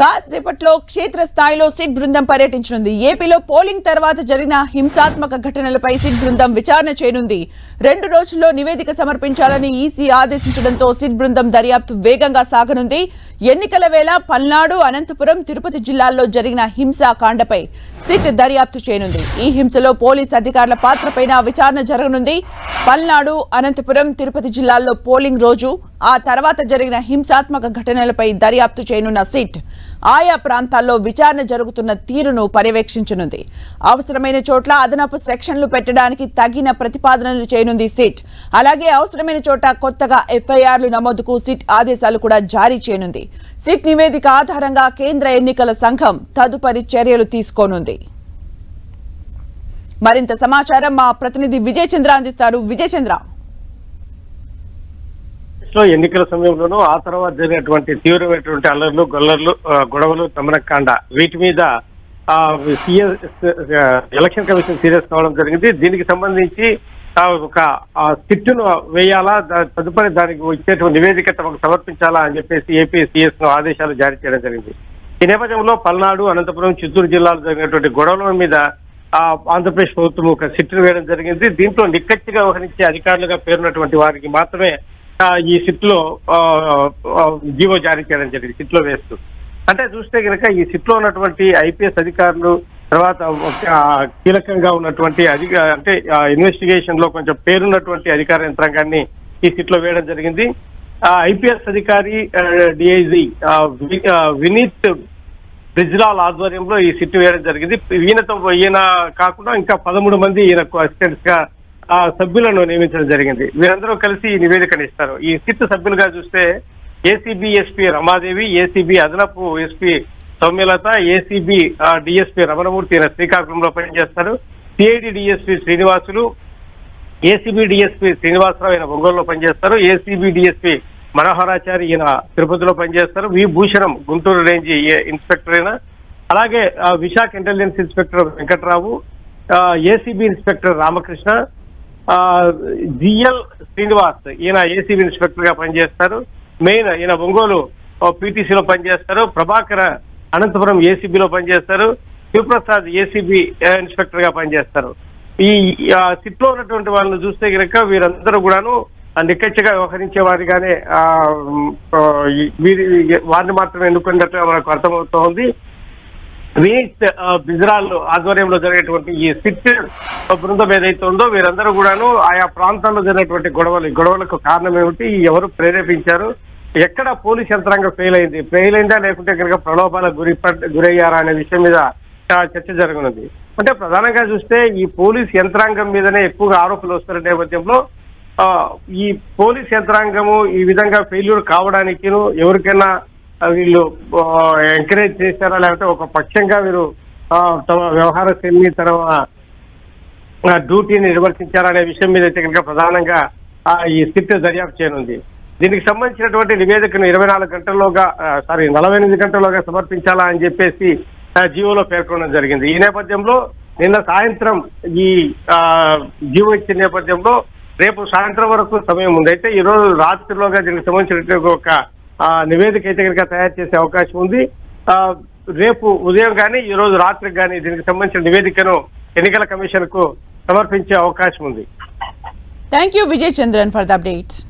కాసేపట్లో క్షేత్రస్థాయిలో సిట్ బృందం పర్యటించనుంది. ఏపీలో పోలింగ్ తర్వాత జరిగిన హింసాత్మక ఘటనలపై సిట్ బృందం విచారణ చేయనుంది. రెండు రోజుల్లో నివేదిక సమర్పించాలని ఈసీ ఆదేశించడంతో సిట్ బృందం దర్యాప్తు వేగంగా సాగనుంది. ఎన్నికల వేళ పల్నాడు అనంతపురం తిరుపతి జిల్లాల్లో జరిగిన హింసాకాండపై సిట్ దర్యాప్తు చేయనుంది. ఈ హింసలో పోలీస్ అధికారుల పాత్రపైన విచారణ జరగనుంది. పల్నాడు అనంతపురం తిరుపతి జిల్లాల్లో పోలింగ్ రోజు ఆ తర్వాత జరిగిన హింసాత్మక ఘటనలపై దర్యాప్తు చేయనున్న సిట్ ఆయా ప్రాంతాల్లో విచారణ జరుగుతున్న తీరును పర్యవేక్షించనుంది. అవసరమైన చోట్ల అదనపు సెక్షన్లు పెట్టడానికి తగిన ప్రతిపాదనలు చేయనుంది సిట్. అలాగే అవసరమైన చోట కొత్తగా ఎఫ్ఐఆర్లు నమోదుకు సిట్ ఆదేశాలు కూడా జారీ చేయనుంది. సిట్ నివేదిక ఆధారంగా కేంద్ర ఎన్నికల సంఘం తదుపరి చర్యలు తీసుకోనుంది. మరింత సమాచారం మా ప్రతినిధి విజయచంద్ర అందిస్తారు. విజయచంద్ర లో ఎన్నికల సమయంలోనూ ఆ తర్వాత జరిగినటువంటి తీవ్రమైనటువంటి అల్లర్లు గొల్లర్లు గొడవలు తమనకాండ వీటి మీద ఆ ఎలక్షన్ కమిషన్ సీరియస్ కావడం జరిగింది. దీనికి సంబంధించి ఆ, ఒక సిట్టును వేయాలా తదుపరి దానికి ఇచ్చేటువంటి నివేదిక తమకు సమర్పించాలా అని చెప్పేసి ఏపీ సిఎస్ను ఆదేశాలు జారీ చేయడం జరిగింది. ఈ నేపథ్యంలో పల్నాడు అనంతపురం చిత్తూరు జిల్లాలో జరిగినటువంటి గొడవల మీద ఆంధ్రప్రదేశ్ ప్రభుత్వం ఒక సిట్టును వేయడం జరిగింది. దీంట్లో నిక్కచ్చిగా వ్యవహరించే అధికారులుగా పేరున్నటువంటి వారికి మాత్రమే ఈ సిట్లో ఆ, జీవో జారీ చేయడం జరిగింది సిట్లో వేస్తూ. అంటే చూస్తే కనుక ఈ సిట్లో ఉన్నటువంటి ఐపీఎస్ అధికారులు తర్వాత కీలకంగా ఉన్నటువంటి అధిక అంటే ఇన్వెస్టిగేషన్లో కొంచెం పేరున్నటువంటి అధికార యంత్రాంగాన్ని ఈ సిట్లో వేయడం జరిగింది. ఐపీఎస్ అధికారి డిఐజీ వినీత్ బ్రిజ్లాల్ ఆధ్వర్యంలో ఈ సిట్ వేయడం జరిగింది. ఈయనతో ఈయన కాకుండా ఇంకా పదమూడు మంది ఈయనకు అసిస్టెంట్స్గా ఆ, సభ్యులను నియమించడం జరిగింది. వీరందరూ కలిసి ఈ నివేదికను ఇస్తారు. ఈ సిట్ సభ్యులుగా చూస్తే ఏసీబీ ఎస్పీ రమాదేవి ఏసీబీ అదనపు SP Soumyalatha ACB DSP Ramanamurthy ఈయన శ్రీకాకుళంలో పనిచేస్తారు. CID DSP Srinivasulu ACB DSP Srinivasarao ఈయన ఒంగోలులో పనిచేస్తారు. ఏసీబీ డిఎస్పీ మనోహరాచారి ఈయన తిరుపతిలో పనిచేస్తారు. V. Bhushanam Guntur range inspector అయినా. అలాగే Visakha intelligence inspector Venkatrao ACB inspector Ramakrishna GL Srinivas ఈయన ఏసీబీ ఇన్స్పెక్టర్గా పనిచేస్తారు. మెయిన్ ఈయన ఒంగోలు పీటీసీలో పనిచేస్తారు. ప్రభాకర్ అనంతపురం ఏసీబీలో పనిచేస్తారు. శివప్రసాద్ ఏసీబీ ఇన్స్పెక్టర్గా పనిచేస్తారు. ఈ ఆ, సిట్లో ఉన్నటువంటి వాళ్ళని చూస్తే కనుక వీరందరూ కూడాను నిక్కచ్చగా నిక్కచ్చిగా వ్యవహరించే వారిగానే ఆ, వీరి వారిని మాత్రమే ఎన్నుకున్నట్టుగా మనకు అర్థమవుతోంది. వినీత్ బిజ్రాల్ ఆధ్వర్యంలో జరిగేటువంటి ఈ సిట్ బృందం ఏదైతే ఉందో వీరందరూ కూడాను ఆయా ప్రాంతాల్లో జరిగినటువంటి గొడవలు. గొడవలకు కారణం ఏమిటి? ఎవరు ప్రేరేపించారు? ఎక్కడ పోలీస్ యంత్రాంగం ఫెయిల్ అయింది? ఫెయిల్ అయిందా? లేకుంటే కనుక ప్రలోభాలకు గురి గురయ్యారా అనే విషయం మీద చర్చ జరగనుంది. అంటే ప్రధానంగా చూస్తే ఈ పోలీస్ యంత్రాంగం మీదనే ఎక్కువగా ఆరోపణలు వస్తున్న నేపథ్యంలో ఈ పోలీస్ యంత్రాంగము ఈ విధంగా ఫెయిల్యూర్ కావడానికి ఎవరికైనా వీళ్ళు ఎంకరేజ్ చేశారా? లేకపోతే ఒక పక్షంగా వీరు తమ వ్యవహార శైలిని తన ఆ, డ్యూటీని నిర్వర్తించారా అనే విషయం మీద అయితే కనుక ప్రధానంగా ఆ, ఈ సిట్ దర్యాప్తు చేయనుంది. దీనికి సంబంధించినటువంటి నివేదికను ఇరవై నాలుగు గంటల్లోగా సారీ నలభై ఎనిమిది గంటల్లోగా సమర్పించాలా అని చెప్పేసి జీవోలో పేర్కొనడం జరిగింది. ఈ నేపథ్యంలో నిన్న సాయంత్రం ఈ జీవో ఇచ్చిన నేపథ్యంలో రేపు సాయంత్రం వరకు సమయం ఉంది. అయితే ఈ రోజు రాత్రిలోగా దీనికి సంబంధించినటువంటి ఒక నివేదిక అయితే కనుక తయారు చేసే అవకాశం ఉంది. ఆ, రేపు ఉదయం కానీ ఈ రోజు రాత్రికి కానీ దీనికి సంబంధించిన నివేదికను ఎన్నికల కమిషన్కు సమర్పించే అవకాశం ఉంది. Thank you Vijay Chandran for the updates